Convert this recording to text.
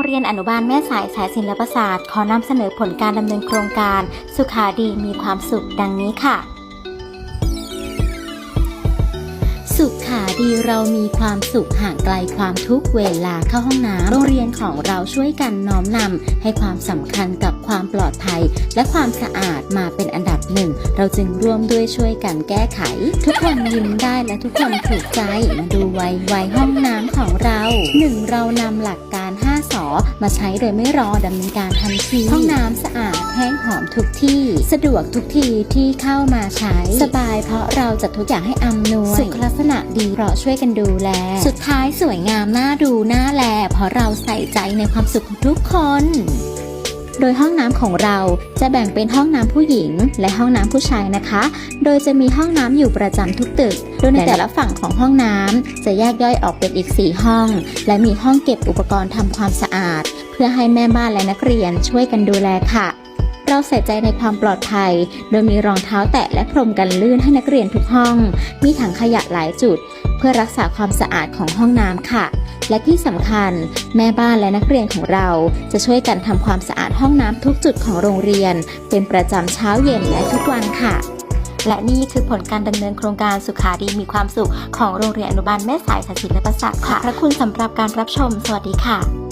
งเรียนอนุบาลแม่สายสายศิลปศาสตร์ ขอนำเสนอผลการดำเนินโครงการ สุขาดีมีความสุขดังนี้ค่ะ สุขาดีเรามีความสุขห่างไกลความทุกเวลาเข้าห้องน้ำโรงเรียนของเราช่วยกันน้อมนำให้ความสำคัญกับความปลอดภัย และความสะอาดมาเป็นอันดับหนึ่ง เราจึงร่วมด้วยช่วยกันแก้ไข ทุกคนยิ้มได้และทุกคนถูกใจมาดูไวไวห้องน้ำของเรา 1. เรานำหลักการ มาใช้โดยไม่รอดำเนินการทันที ห้องน้ำสะอาดแห้งหอมทุกที่ สะดวกทุกทีที่เข้ามาใช้ สบายเพราะเราจัดทุกอย่างให้อำนวย สุขลักษณะดีเพราะช่วยกันดูแล สุดท้ายสวยงามน่าดูน่าแล เพราะเราใส่ใจในความสุขของทุกคน โดยห้องน้ำของเราจะแบ่งเป็นห้องน้ำผู้หญิง และห้องน้ำผู้ชายนะคะ โดยจะมีห้องน้ำอยู่ประจำทุกตึก โดยในแต่ละฝั่งของห้องน้ำจะแยกย่อยออกเป็นอีก 4 ห้อง และมีห้องเก็บอุปกรณ์ทำความสะอาด เพื่อให้แม่บ้านและนักเรียนช่วยกันดูแลค่ะเราใส่ใจในความปลอดภัย โดยมีรองเท้าแตะและพรมกันลื่นให้นักเรียนทุกห้อง มีถังขยะหลายจุด เพื่อรักษาความสะอาดของห้องน้ำค่ะ และที่สำคัญ แม่บ้านและนักเรียนของเราจะช่วยกันทำความสะอาดห้องน้ำทุกจุดของโรงเรียน เป็นประจำเช้าเย็นและทุกวันค่ะ และนี่คือผลการดำเนินโครงการสุขาดีมีความสุขของโรงเรียนอนุบาลแม่สายสายศิลปศาสาทค่ะขอบพระคุณสำหรับการรับชม สวัสดีค่ะ